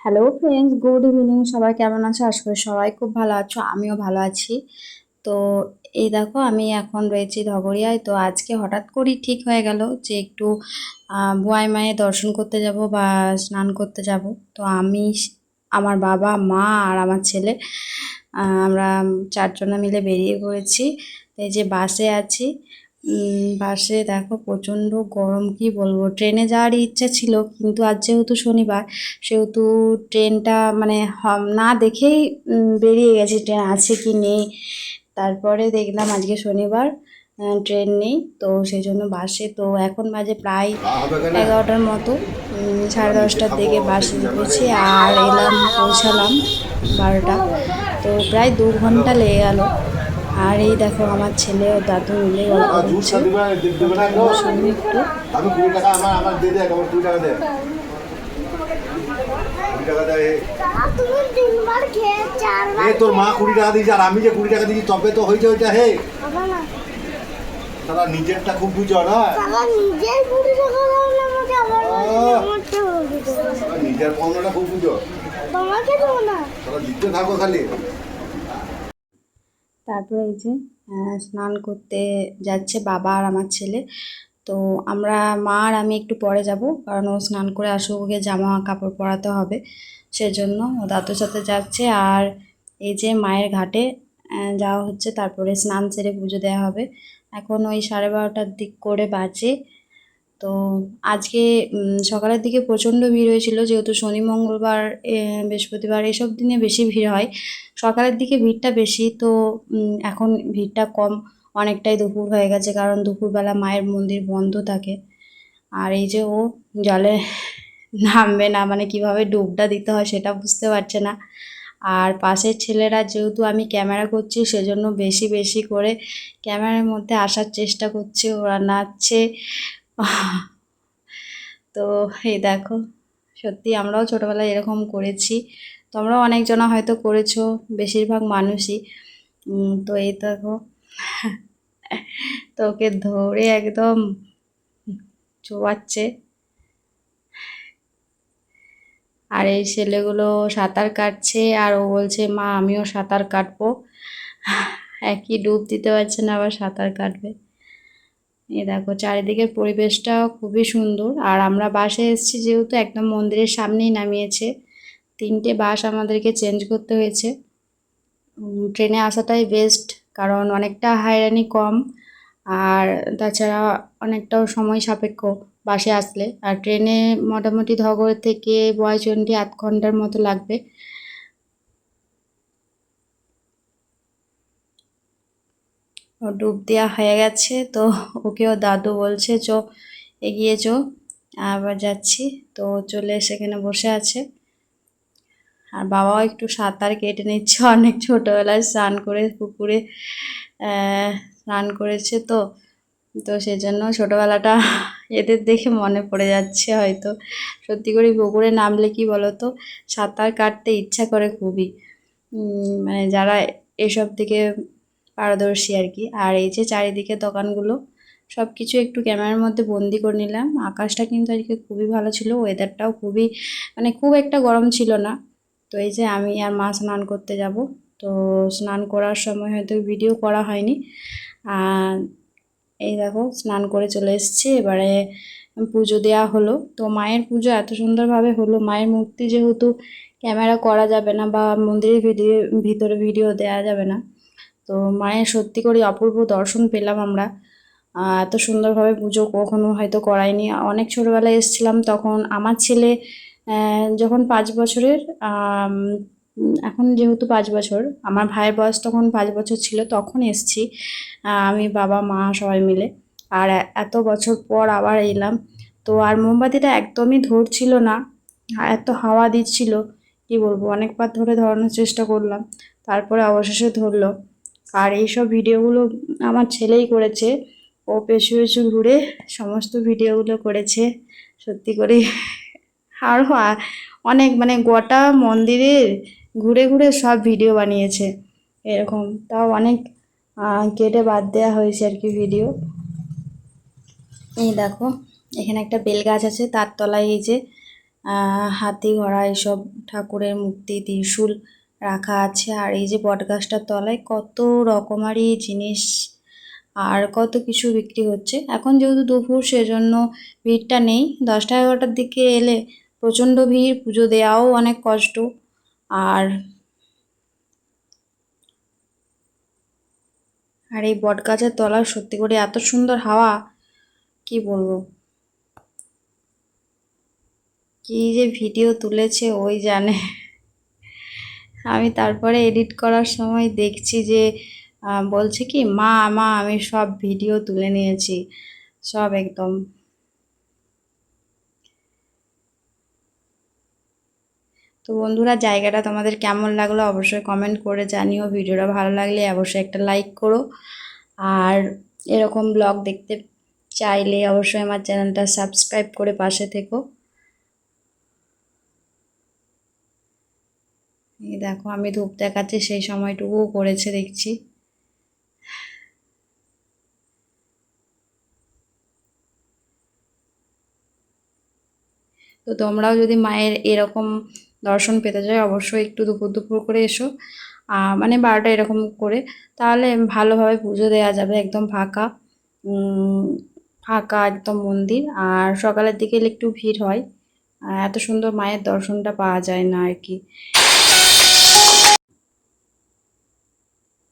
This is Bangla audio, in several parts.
হ্যালো ফ্রেন্ডস গুড ইভিনিং সবাই কেমন আছো? আশা করি সবাই খুব ভালো আছো। আমিও ভালো আছি। তো এই দেখো, আমি এখন রয়েছি ধগরিয়ায় তো আজকে হঠাৎ করেই ঠিক হয়ে গেল যে একটু বুয়াই মায়ের দর্শন করতে যাব বা স্নান করতে যাব। তো আমি, আমার বাবা, মা আর আমার ছেলে আমরা চারজনে মিলে বেরিয়ে পড়েছি। এই যে বাসে আছি। বাসে দেখো প্রচণ্ড গরম, কি বলব? ট্রেনে যাওয়ারই ইচ্ছা ছিল, কিন্তু আজ যেহেতু শনিবার, সেহেতু ট্রেনটা মানে না দেখেই বেরিয়ে গেছি, ট্রেন আছে কি নেই। তারপরে দেখলাম আজকে শনিবার ট্রেন নেই, তো সেই জন্য বাসে, তো এখন বাজে প্রায় এগারোটার মতো সাড়ে দশটার দিকে বাসে উঠেছি, আর এলাম, পৌঁছালাম বারোটা। তো প্রায় দু ঘণ্টা লেগে গেল। আর এই দেখো আমার ছেলে ও দাদু মিলে গল্প করছে। শুনি একটু। আমি কুড়ি টাকা আমার আমার দিয়ে দে আমার কুড়ি টাকা দে। তোর মা কুড়ি টাকা দিয়েছে আর আমি যে কুড়ি টাকা দিয়েছি তবে তো হয়েছে ওইটা হে। তারা নিজেরটা খুব বুঝো না? নিজের পাওনাটা খুব বুঝো। তোমাকে দেবো না। তারা দিতে থাকো খালি। তারপরে এই যে স্নান করতে যাচ্ছে বাবা আর আমার ছেলে। তো আমরা, মা আর আমি একটু পরে যাব, কারণ ও স্নান করে আসুক, ওকে জামা কাপড় পরাতে হবে। সেজন্য ও দাদুর সাথে যাচ্ছে আর এই যে মায়ের ঘাটে যাওয়া হচ্ছে। তারপরে স্নান সেরে পুজো দেওয়া হবে। এখন ওই সাড়ে বারোটার দিক করে বাজে। তো আজকে সকালের দিকে প্রচণ্ড ভিড় হয়েছিল, যেহেতু শনি, মঙ্গলবার বৃহস্পতিবার এসব দিনে বেশি ভিড় হয়। সকালের দিকে ভিড়টা বেশি, তো এখন ভিড়টা কম। অনেকটাই দুপুর হয়ে গেছে, কারণ দুপুরবেলা মায়ের মন্দির বন্ধ থাকে। আর এই যে ও জলে নামবে না মানে কীভাবে ডুবটা দিতে হয় সেটা বুঝতে পারছে না। আর পাশের ছেলেরা যেহেতু আমি ক্যামেরা করছি, সেজন্য বেশি বেশি করে ক্যামেরার মধ্যে আসার চেষ্টা করছে। ওরা নাচছে তো এই দেখো, সত্যি আমরাও ছোটোবেলায় এরকম করেছি। তোমরাও অনেকজনা হয়তো করেছ, বেশিরভাগ মানুষই। তো এই দেখো তো ওকে ধরে একদম চোবাচ্ছে আর এই ছেলেগুলো সাঁতার কাটছে, আর ও বলছে, মা, আমিও সাঁতার কাটবো। একই ডুব দিতে পারছে না, আবার সাঁতার কাটবে। এই দেখো চারিদিকের পরিবেশটা খুবই সুন্দর। আর আমরা বাসে এসেছি যেহেতু একদম মন্দিরের সামনেই নামিয়েছে। তিনটে বাস আমাদেরকে চেঞ্জ করতে হয়েছে। ট্রেনে আসাটাই বেস্ট কারণ অনেকটা হায়রানি কম। আর তাছাড়া অনেকটাও সময় সাপেক্ষ বাসে আসলে। আর ট্রেনে মোটামুটি ধগর থেকে বয়চন্ডী আধ ঘণ্টার মতো লাগবে। ডুব দেওয়া হয়ে গেছে। তো ওকেও দাদু বলছে, চো, এগিয়ে চো, আবার যাচ্ছি। তো চলে এসে এখানে বসে আছে। আর বাবাও একটু সাঁতার কেটে নিচ্ছে। অনেক ছোটোবেলায় স্নান করে পুকুরে স্নান করেছে তো। তো সেজন্য ছোটোবেলাটা এদের দেখে মনে পড়ে যাচ্ছে হয়তো। সত্যি করে পুকুরে নামলে কি বলতো? সাঁতার কাটতে ইচ্ছা করে খুবই। মানে যারা এসব দিকে পারদর্শী আর কি। আর এই যে চারিদিকে দোকানগুলো সব কিছু একটু ক্যামেরার মধ্যে বন্দি করে নিলাম। আকাশটা কিন্তু আজকে খুবই ভালো ছিল ওয়েদারটাও খুবই মানে খুব একটা গরম ছিল না। তো এই যে আমি আর মা স্নান করতে যাব। তো স্নান করার সময় হয়তো ভিডিও করা হয়নি। আর এই দেখো, স্নান করে চলে এসেছি। এবারে পুজো দেওয়া হলো। তো মায়ের পুজো এত সুন্দরভাবে হলো। মায়ের মূর্তি যেহেতু ক্যামেরা করা যাবে না বা মন্দিরের ভিডিও, ভিতরে ভিডিও দেওয়া যাবে না। তো মায়ের সত্যি করে অপূর্ব দর্শন পেলাম আমরা। এত সুন্দরভাবে পুজো কখনো হয়তো করায়নি অনেক ছোটোবেলায় এসেছিলাম তখন আমার ছেলে যখন পাঁচ বছরের এখন যেহেতু পাঁচ বছর, আমার ভাইয়ের বয়স তখন পাঁচ বছর ছিল, তখন এসছি আমি, বাবা, মা সবাই মিলে। আর এত বছর পর আবার এলাম। তো আর মোমবাতিটা একদমই ধরছিল না এত হাওয়া দিচ্ছিল, কি বলব, অনেকবার ধরে ধরানোর চেষ্টা করলাম। তারপরে অবশেষে ধরলো। আর এইসব ভিডিওগুলো আমার ছেলেই করেছে। ও পেছু পেছু ঘুরে সমস্ত ভিডিওগুলো করেছে। সত্যি করে আরও আ- অনেক মানে গোটা মন্দিরে ঘুরে ঘুরে সব ভিডিও বানিয়েছে এরকম। তাও অনেক কেটে বাদ দেওয়া হয়েছে আর কি ভিডিও। এই দেখো, এখানে একটা বেল গাছ আছে, তার তলায় এই যে হাতি, ঘোড়া, এসব ঠাকুরের মূর্তি, ত্রিশূল রাখা আছে। আর এই যে বটগাছটার তলায় কত রকমারি জিনিস আর কত কিছু বিক্রি হচ্ছে। এখন যেহেতু দুপুর, সেজন্য ভিড়টা নেই। দশটা এগারোটার দিকে এলে প্রচণ্ড ভিড়, পুজো দেওয়াও অনেক কষ্ট। আর আর এই বটগাছের তলার সত্যি করে এত সুন্দর হাওয়া, কি বলব? কি যে ভিডিও তুলেছে, ওই জানে। আমি তারপরে এডিট করার সময় দেখছি যে বলছে কি, মা মা, আমি সব ভিডিও তুলে নিয়েছি, সব একদম। তো বন্ধুরা, জায়গাটা তোমাদের কেমন লাগল অবশ্যই কমেন্ট করে জানিও। ভিডিওটা ভালো লাগলে অবশ্যই একটা লাইক করো। আর এরকম ব্লগ দেখতে চাইলে অবশ্যই আমার চ্যানেলটা সাবস্ক্রাইব করে পাশে থেকো। এই দেখো, আমি ধূপ দেখাচ্ছি, সেই সময়টুকুও করেছে, দেখছি। তো তোমরাও যদি মায়ের এরকম দর্শন পেতে চাও, অবশ্যই একটু দুপুর দুপুর করে এসো। মানে বারোটা এরকম করে, তাহলে ভালোভাবে পুজো দেওয়া যাবে, একদম ফাঁকা। ফাঁকা একদম মন্দির, আর সকালের দিকে একটু ভিড় হয়। এত সুন্দর মায়ের দর্শনটা পাওয়া যায় না আর কি।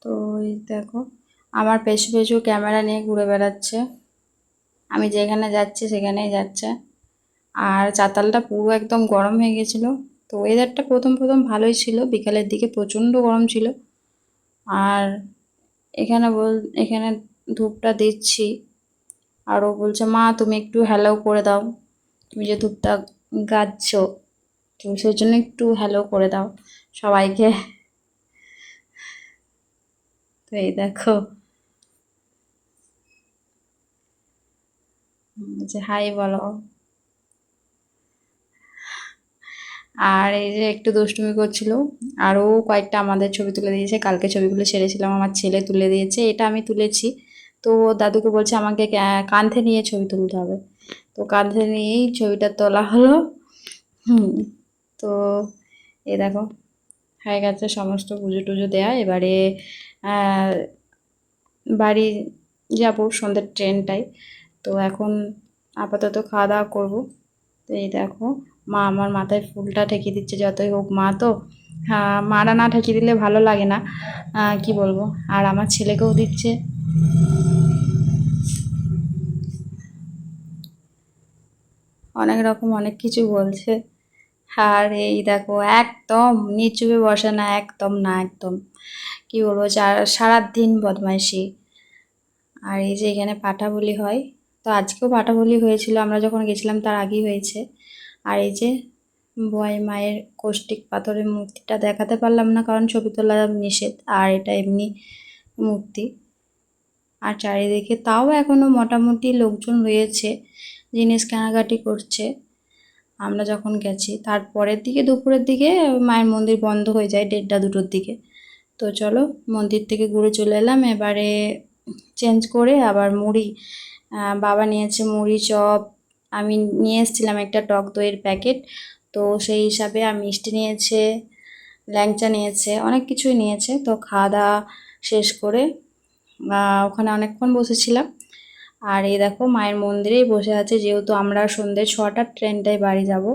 তো এই দেখো, আমার পেছু পেছু ক্যামেরা নিয়ে ঘুরে বেড়াচ্ছে। আমি যেখানে যাচ্ছি সেখানেই যাচ্ছে। আর চাতালটা পুরো একদম গরম হয়ে গেছিল। তো ওয়েদারটা প্রথম প্রথম ভালোই ছিল। বিকালের দিকে প্রচণ্ড গরম ছিল। আর এখানে বল, এখানে ধূপটা দিচ্ছি। আর ও বলছে, মা, তুমি একটু হ্যালো করে দাও। তুমি যে ধূপটা গাচ্ছ তো সেই জন্য একটু হ্যালো করে দাও সবাইকে। তো এই দেখো। যে হাই বলো। আর এই যে একটু দুষ্টুমি করছিল, আরও কয়েকটা আমাদের ছবি তুলে দিয়েছে। কালকে ছবিগুলো ছেড়েছিলাম, আমার ছেলে তুলে দিয়েছে, এটা আমি তুলেছি। তো দাদুকে বলছে, আমাকে কাঁধে নিয়ে ছবি তুলতে হবে। তো কাঁধে নিয়েই ছবিটা তোলা হলো। হুম। তো এ দেখো, হয়ে গেছে সমস্ত পুজো টুজো দেয়া। এবারে বাড়ি যাব সন্ধ্যের ট্রেনটায় তো এখন আপাতত খাওয়া দাওয়া করব। তো এই দেখো, মা আমার মাথায় ফুলটা ঠেকিয়ে দিচ্ছে, যতই হোক মা তো। হ্যাঁ মারা না ঠেকিয়ে দিলে ভালো লাগে না। কি বলব? আর আমার ছেলেকেও দিচ্ছে। অনেক রকম অনেক কিছু বলছে। আর এই দেখো, একদম নিচুবে বসে না, একদম না, একদম। কি বলব সারাদিন বদমাইশি। আর এই যে এখানে পাঠা বলি হয়, তো আজকেও পাঠা বলি হয়েছিল, আমরা যখন গেছিলাম তার আগেই হয়েছে। আর এই যে বয় মায়ের কৌষ্টিক পাথরের মূর্তিটা দেখাতে পারলাম না, কারণ ছবি তোলা নিষেধ, আর এটা এমনি মূর্তি। আর চারিদিকে তাও এখনও মোটামুটি লোকজন রয়েছে, জিনিস কেনাকাটি করছে। আমরা যখন গেছি, তারপরের দিকে, দুপুরের দিকে মায়ের মন্দির বন্ধ হয়ে যায় দেড়টা দুটোর দিকে। তো চলো, মন্দির থেকে ঘুরে চলে এলাম। এবারে চেঞ্জ করে আবার মুড়ি বাবা নিয়েছে মুড়ি, চপ। আমি নিয়ে এসেছিলাম একটা টক দইয়ের প্যাকেট। তো সেই হিসাবে আর মিষ্টি নিয়েছে, ল্যাংচা নিয়েছে, অনেক কিছুই নিয়েছে। তো খাওয়া দাওয়া শেষ করে ওখানে অনেকক্ষণ বসেছিলাম। আর এই দেখো মায়ের মন্দিরেই বসে আছে, যেহেতু আমরা সন্ধ্যে ছটার ট্রেনটায় বাড়ি যাব,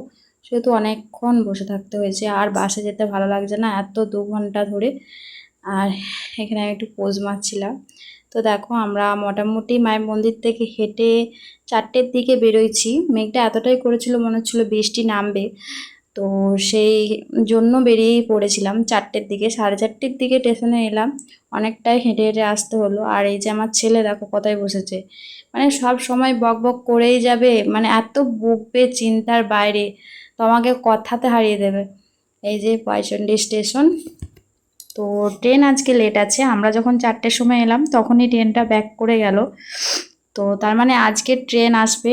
সেহেতু অনেকক্ষণ বসে থাকতে হয়েছে। আর বাসে যেতে ভালো লাগছে না, এত দু ঘণ্টা ধরে। আর এখানে আমি একটু পোজ মারছিলাম। তো দেখো আমরা মোটামুটি মায়ের মন্দির থেকে হেঁটে চারটের দিকে বেরোইছি। মেঘটা এতটাই করেছিল মনে হচ্ছিল বৃষ্টি নামবে। তো সেই জন্য বেরিয়েই পড়েছিলাম। চারটের দিকে, সাড়ে চারটের দিকে স্টেশনে এলাম। অনেকটাই হেঁটে হেঁটে আসতে হলো। আর এই যে আমার ছেলে, দেখো কোথায় বসেছে। মানে সব সময় বক বক করেই যাবে। মানে এত বকবে চিন্তার বাইরে। তোমাকে কথাতে হারিয়ে দেবে। এই যে পয়সন্ডি স্টেশন তো ট্রেন আজকে লেট আছে। আমরা যখন চারটের সময় এলাম, তখনই ট্রেনটা ব্যাক করে গেল। তো তার মানে আজকে ট্রেন আসবে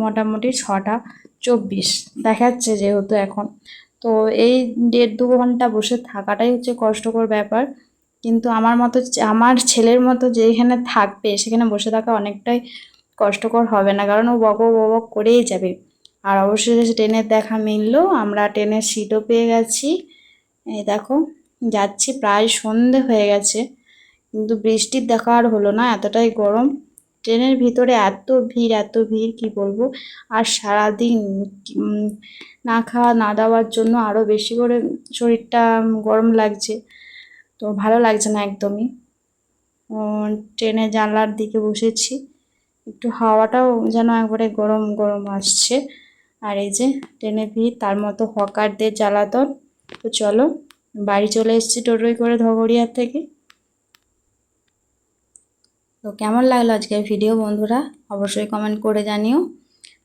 মোটামুটি ছটা। চব্বিশ। দেখাচ্ছে যেহেতু এখন। তো এই দেড় দু ঘণ্টা বসে থাকাটাই হচ্ছে কষ্টকর ব্যাপার। কিন্তু আমার মতো আমার ছেলের মতো যেখানে থাকবে, সেখানে বসে থাকা অনেকটাই কষ্টকর হবে না। কারণ ও বক বক করেই যাবে। আর অবশেষে ট্রেনের দেখা মিললো, আমরা ট্রেনের সিটও পেয়ে গেছি। এই দেখো, যাচ্ছি, প্রায় সন্ধে হয়ে গেছে। কিন্তু বৃষ্টির দেখা আর হলো না, এতটাই গরম। ট্রেনের ভিতরে এত ভিড় এত ভিড়, কি বলব? আর সারাদিন না খাওয়া, না দাওয়ার জন্য আরও বেশি করে শরীরটা গরম লাগছে। তো ভালো লাগছে না একদমই। ট্রেনে জানলার দিকে বসেছি। একটু হাওয়াটাও যেন একবারে গরম গরম আসছে। আর এই যে ট্রেনে ভিড়, তার মতো হকারদের জ্বালাতন। তো চলো, বাড়ি চলে এসেছি টোটোয় করে ধগড়িয়ার থেকে। তো কেমন লাগল আজকের ভিডিও বন্ধুরা? অবশ্যই কমেন্ট করে জানিও।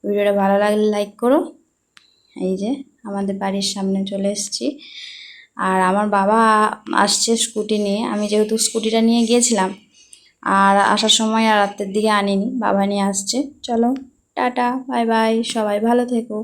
ভিডিওটা ভালো লাগলে লাইক করো। এই যে আমাদের বাড়ির সামনে চলে এসেছি। আর আমার বাবা আসছে স্কুটি নিয়ে। আমি যেহেতু স্কুটিটা নিয়ে গিয়েছিলাম, আর আসার সময় আর রাতের দিকে আনিনি, বাবা নিয়ে আসছে। চলো, টাটা বাই বাই সবাই ভালো থেকো।